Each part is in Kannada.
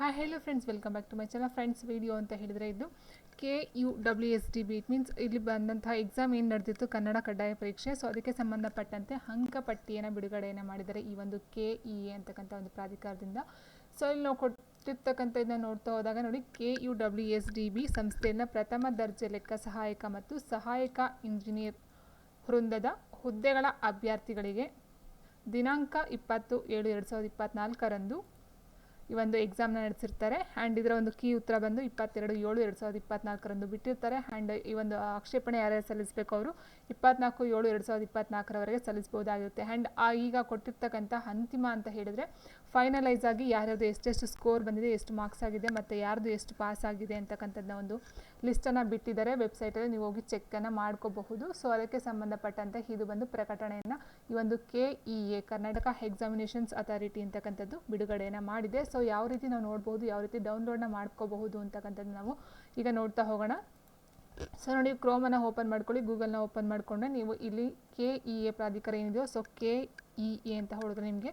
ಹಾಯ್ ಹೇಳೋ friends welcome back to my channel friends video ಅಂತ ಹೇಳಿದರೆ ಇದು K U W S D B it means ಇಲ್ಲಿ ಬಂದಂತಹ ಎಕ್ಸಾಮ್ ಏನು ನಡೆದಿತ್ತು? ಕನ್ನಡ ಕಡ್ಡಾಯ ಪರೀಕ್ಷೆ. ಸೊ ಅದಕ್ಕೆ ಸಂಬಂಧಪಟ್ಟಂತೆ ಅಂಕಪಟ್ಟಿಯನ್ನು ಬಿಡುಗಡೆಯನ್ನು ಮಾಡಿದ್ದಾರೆ ಈ ಒಂದು ಕೆ ಇ ಎ ಅಂತಕ್ಕಂಥ ಒಂದು ಪ್ರಾಧಿಕಾರದಿಂದ. ಸೊ ಇಲ್ಲಿ ನಾವು ಕೊಟ್ಟಿರ್ತಕ್ಕಂಥ ಇದನ್ನ ನೋಡ್ತಾ ಹೋದಾಗ ನೋಡಿ K U W S D B ಸಂಸ್ಥೆಯನ್ನು ಪ್ರಥಮ ದರ್ಜೆ ಲೆಕ್ಕ ಸಹಾಯಕ ಮತ್ತು ಸಹಾಯಕ ಇಂಜಿನಿಯರ್ ವೃಂದದ ಹುದ್ದೆಗಳ ಅಭ್ಯರ್ಥಿಗಳಿಗೆ ದಿನಾಂಕ ಇಪ್ಪತ್ತು ಏಳು ಎರಡು ಸಾವಿರದ ಇಪ್ಪತ್ತ್ನಾಲ್ಕರಂದು ಈ ಒಂದು ಎಕ್ಸಾಮ್ನ ನಡೆಸಿರ್ತಾರೆ. ಆ್ಯಂಡ್ ಇದರ ಒಂದು ಕೀ ಉತ್ತರ ಬಂದು ಇಪ್ಪತ್ತೆರಡು, ಏಳು, ಎರಡು ಸಾವಿರದ ಇಪ್ಪತ್ನಾಲ್ಕರಂದು ಬಿಟ್ಟಿರ್ತಾರೆ. ಆ್ಯಂಡ್ ಈ ಒಂದು ಆಕ್ಷೇಪಣೆ ಯಾರ್ಯಾರು ಸಲ್ಲಿಸಬೇಕು ಅವರು? ಇಪ್ಪತ್ನಾಲ್ಕು, ಏಳು, ಎರಡು ಸಾವಿರದ ಇಪ್ಪತ್ನಾಲ್ಕರವರೆಗೆ ಸಲ್ಲಿಸ್ಬೋದಾಗಿರುತ್ತೆ ಆ್ಯಂಡ್ ಆ, ಈಗ ಕೊಟ್ಟಿರ್ತಕ್ಕಂಥ ಅಂತಿಮ ಅಂತ ಹೇಳಿದರೆ ಫೈನಲೈಸ್ ಆಗಿ ಯಾರ್ಯಾರ್ದು ಎಷ್ಟೆಷ್ಟು ಸ್ಕೋರ್ ಬಂದಿದೆ, ಎಷ್ಟು ಮಾರ್ಕ್ಸ್ ಆಗಿದೆ, ಮತ್ತು ಯಾರ್ದು ಎಷ್ಟು ಪಾಸ್ ಆಗಿದೆ ಅಂತಕ್ಕಂಥದ್ದನ್ನ ಒಂದು ಲಿಸ್ಟನ್ನು ಬಿಟ್ಟಿದ್ದಾರೆ. ವೆಬ್ಸೈಟಲ್ಲಿ ನೀವು ಹೋಗಿ ಚೆಕ್ಕನ್ನು ಮಾಡ್ಕೋಬಹುದು. ಸೊ ಅದಕ್ಕೆ ಸಂಬಂಧಪಟ್ಟಂತೆ ಇದು ಬಂದು ಪ್ರಕಟಣೆಯನ್ನು ಈ ಒಂದು K E A Karnataka examinations authority ಅಂತಕ್ಕಂಥದ್ದು ಬಿಡುಗಡೆಯನ್ನು ಮಾಡಿದೆ. ಸೊ ಯಾವ ರೀತಿ ನಾವು ನೋಡ್ಬೋದು, ಯಾವ ರೀತಿ ಡೌನ್ಲೋಡ್ನ ಮಾಡ್ಕೋಬಹುದು ಅಂತಕ್ಕಂಥದ್ದು ನಾವು ಈಗ ನೋಡ್ತಾ ಹೋಗೋಣ. ಸೊ ನೋಡಿ ಕ್ರೋಮನ್ನು ಓಪನ್ ಮಾಡ್ಕೊಳ್ಳಿ ಗೂಗಲ್ನ ಓಪನ್ ಮಾಡಿಕೊಂಡ್ರೆ ನೀವು ಇಲ್ಲಿ ಕೆ ಇ ಎ ಪ್ರಾಧಿಕಾರ ಏನಿದೆಯೋ ಸೊ ಕೆ ಇ ಎ ಅಂತ ಹೇಳಿದ್ರೆ ನಿಮಗೆ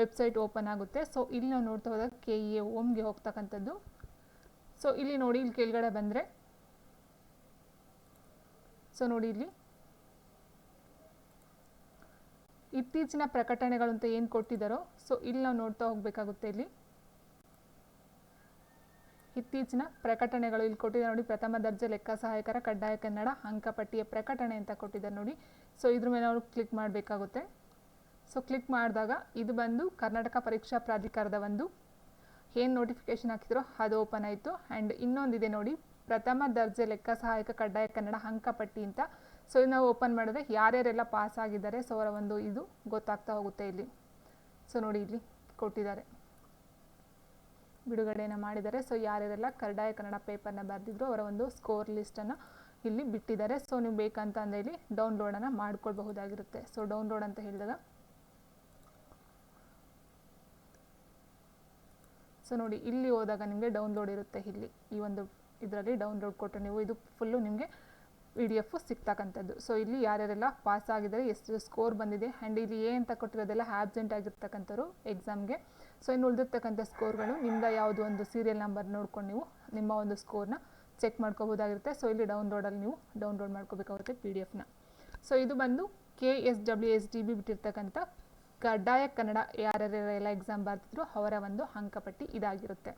ವೆಬ್ಸೈಟ್ ಓಪನ್ ಆಗುತ್ತೆ. ಸೊ ಇಲ್ಲಿ ನಾವು ನೋಡ್ತಾ ಹೋದಾಗ ಕೆ ಇ ಎ ಓಮ್ಗೆ ಹೋಗ್ತಕ್ಕಂಥದ್ದು. ಸೊ ಇಲ್ಲಿ ನೋಡಿ, ಇಲ್ಲಿ ಕೆಳಗಡೆ ಬಂದರೆ. ಸೊ ನೋಡಿ ಇಲ್ಲಿ. ಇತ್ತೀಚಿನ ಪ್ರಕಟಣೆಗಳು ಅಂತ ಏನು ಕೊಟ್ಟಿದ್ದಾರೋ ಸೊ ಇಲ್ಲಿ ನಾವು ನೋಡ್ತಾ ಹೋಗಬೇಕಾಗುತ್ತೆ ಇಲ್ಲಿ. ಇತ್ತೀಚಿನ ಪ್ರಕಟಣೆಗಳು ಇಲ್ಲಿ ಕೊಟ್ಟಿದ್ದಾರೆ ನೋಡಿ. ಪ್ರಥಮ ದರ್ಜೆ ಲೆಕ್ಕ ಸಹಾಯಕರ ಕಡ್ಡಾಯ ಕನ್ನಡ ಅಂಕಪಟ್ಟಿಯ ಪ್ರಕಟಣೆ ಅಂತ ಕೊಟ್ಟಿದ್ದಾರೆ ನೋಡಿ. ಸೊ ಇದ್ರ ಮೇಲೆ ಅವರು ಕ್ಲಿಕ್ ಮಾಡಬೇಕಾಗುತ್ತೆ. ಸೊ ಕ್ಲಿಕ್ ಮಾಡಿದಾಗ ಇದು ಬಂದು ಕರ್ನಾಟಕ ಪರೀಕ್ಷಾ ಪ್ರಾಧಿಕಾರದ ಒಂದು ಏನು ನೋಟಿಫಿಕೇಶನ್ ಹಾಕಿದ್ರೋ ಅದು ಓಪನ್ ಆಯಿತು. ಆ್ಯಂಡ್ ಇನ್ನೊಂದಿದೆ ನೋಡಿ, ಪ್ರಥಮ ದರ್ಜೆ ಲೆಕ್ಕ ಸಹಾಯಕ ಕಡ್ಡಾಯ ಕನ್ನಡ ಅಂಕಪಟ್ಟಿ ಅಂತ. ಸೊ ಇದು ನಾವು ಓಪನ್ ಮಾಡಿದ್ರೆ ಯಾರ್ಯಾರೆಲ್ಲ ಪಾಸ್ ಆಗಿದ್ದಾರೆ ಸೊ, ಅವರ ಒಂದು ಇದು ಗೊತ್ತಾಗ್ತಾ ಹೋಗುತ್ತೆ ಇಲ್ಲಿ. ಸೊ ನೋಡಿ, ಇಲ್ಲಿ ಕೊಟ್ಟಿದ್ದಾರೆ. ಬಿಡುಗಡೆಯನ್ನು ಮಾಡಿದ್ದಾರೆ. ಸೊ ಯಾರ್ಯಾರೆಲ್ಲ ಕರ್ಡಾಯ ಕನ್ನಡ ಪೇಪರ್ನ ಬರೆದಿದ್ರು ಅವರ ಒಂದು ಸ್ಕೋರ್ ಲಿಸ್ಟನ್ನು ಇಲ್ಲಿ ಬಿಟ್ಟಿದ್ದಾರೆ. ಸೊ ನೀವು ಬೇಕಂತ ಅಂದರೆ ಇಲ್ಲಿ ಡೌನ್ಲೋಡನ್ನು ಮಾಡ್ಕೊಳ್ಬಹುದಾಗಿರುತ್ತೆ. ಸೊ ಡೌನ್ಲೋಡ್ ಅಂತ ಹೇಳಿದಾಗ. ಸೊ ನೋಡಿ, ಇಲ್ಲಿ ಹೋದಾಗ ನಿಮಗೆ ಡೌನ್ಲೋಡ್ ಇರುತ್ತೆ ಇಲ್ಲಿ. ಈ ಒಂದು ಇದರಲ್ಲಿ ಡೌನ್ಲೋಡ್ ಕೊಟ್ಟರೆ ನೀವು ಇದು ಫುಲ್ಲು ನಿಮಗೆ ಪಿ ಡಿ ಎಫು ಸಿಗ್ತಕ್ಕಂಥದ್ದು ಸೊ ಇಲ್ಲಿ ಯಾರ್ಯಾರೆಲ್ಲ ಪಾಸ್ ಆಗಿದ್ದಾರೆ, ಎಷ್ಟು ಸ್ಕೋರ್ ಬಂದಿದೆ ಆ್ಯಂಡ್ ಇಲ್ಲಿ ಏನಂತ ಅಂತ ಕೊಟ್ಟಿರೋದೆಲ್ಲ ಆಬ್ಸೆಂಟ್ ಆಗಿರ್ತಕ್ಕಂಥವ್ರು ಎಕ್ಸಾಮ್ಗೆ ಸೊ ಇನ್ನು ಉಳಿದಿರ್ತಕ್ಕಂಥ ಸ್ಕೋರ್ಗಳು ನಿಮ್ಮದ ಯಾವುದು ಒಂದು ಸೀರಿಯಲ್ ನಂಬರ್ ನೋಡ್ಕೊಂಡು ನೀವು ನಿಮ್ಮ ಒಂದು ಸ್ಕೋರ್ನ ಚೆಕ್ ಮಾಡ್ಕೋಬೋದಾಗಿರುತ್ತೆ ಸೊ ಇಲ್ಲಿ ಡೌನ್ಲೋಡಲ್ಲಿ ನೀವು ಡೌನ್ಲೋಡ್ ಮಾಡ್ಕೋಬೇಕಾಗುತ್ತೆ ಪಿ ಡಿ ಎಫ್ನ ಸೊ ಇದು ಬಂದು K S W S D B ಬಿಟ್ಟಿರ್ತಕ್ಕಂಥ ಕಡ್ಡಾಯ ಕನ್ನಡ ಯಾರ್ಯಾರೆಲ್ಲ ಎಕ್ಸಾಮ್ ಬರ್ತಿದ್ರು ಅವರ ಒಂದು ಅಂಕಪಟ್ಟಿ ಇದಾಗಿರುತ್ತೆ.